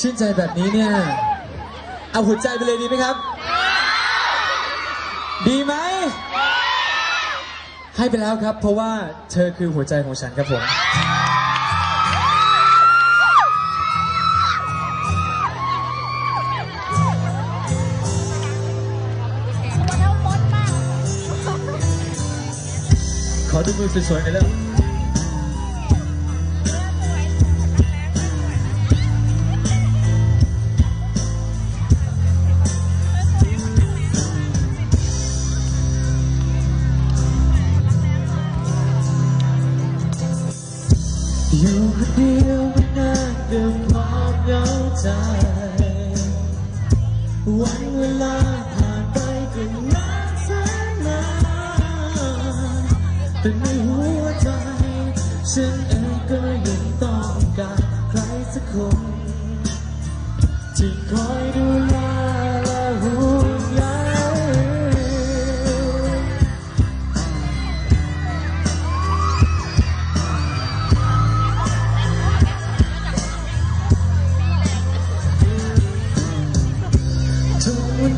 ชื่นใจแบบนี้เนี่ย เอาหัวใจไปเลยดีไหมครับ ดีไหม ให้ไปแล้วครับ เพราะว่าเธอคือหัวใจของฉันครับผม ขอดูมือสวยๆหน่อยแล้ว อยู่คนเดียวมันน่าเดิมความเหงาใจ วันเวลาผ่านไปก็นานแสนนานแต่ในหัวใจ ฉันเองก็ยังต้องการใครสักคน ที่คอย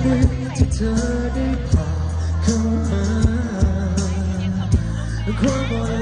นหนึ่งที่เธอได้ผ่านเข้ามาความอ่อน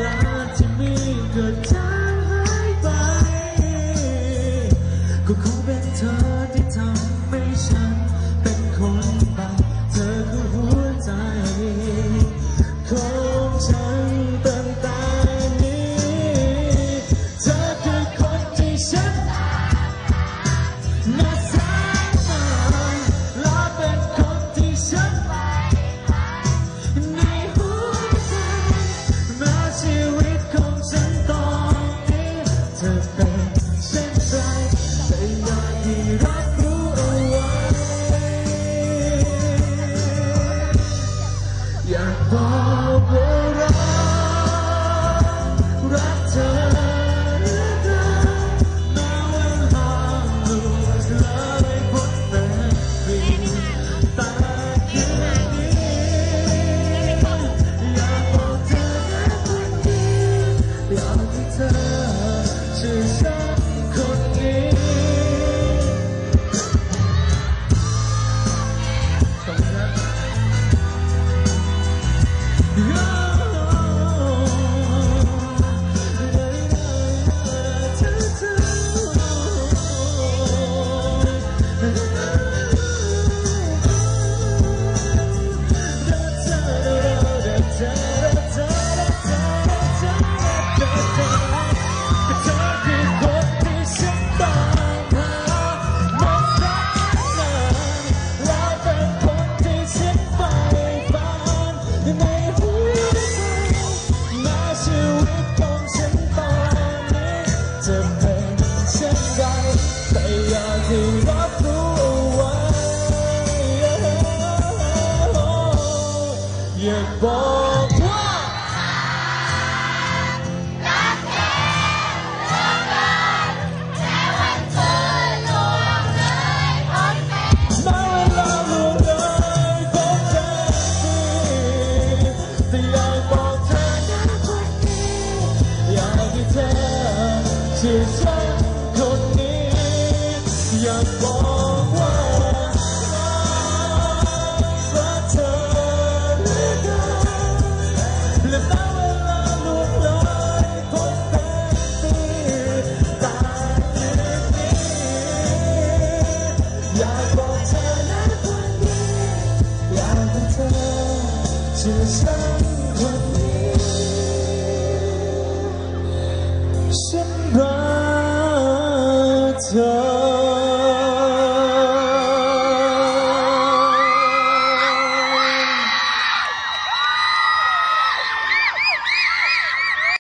ให้เธอเชื่อฉันคนนี้อยากบอก เ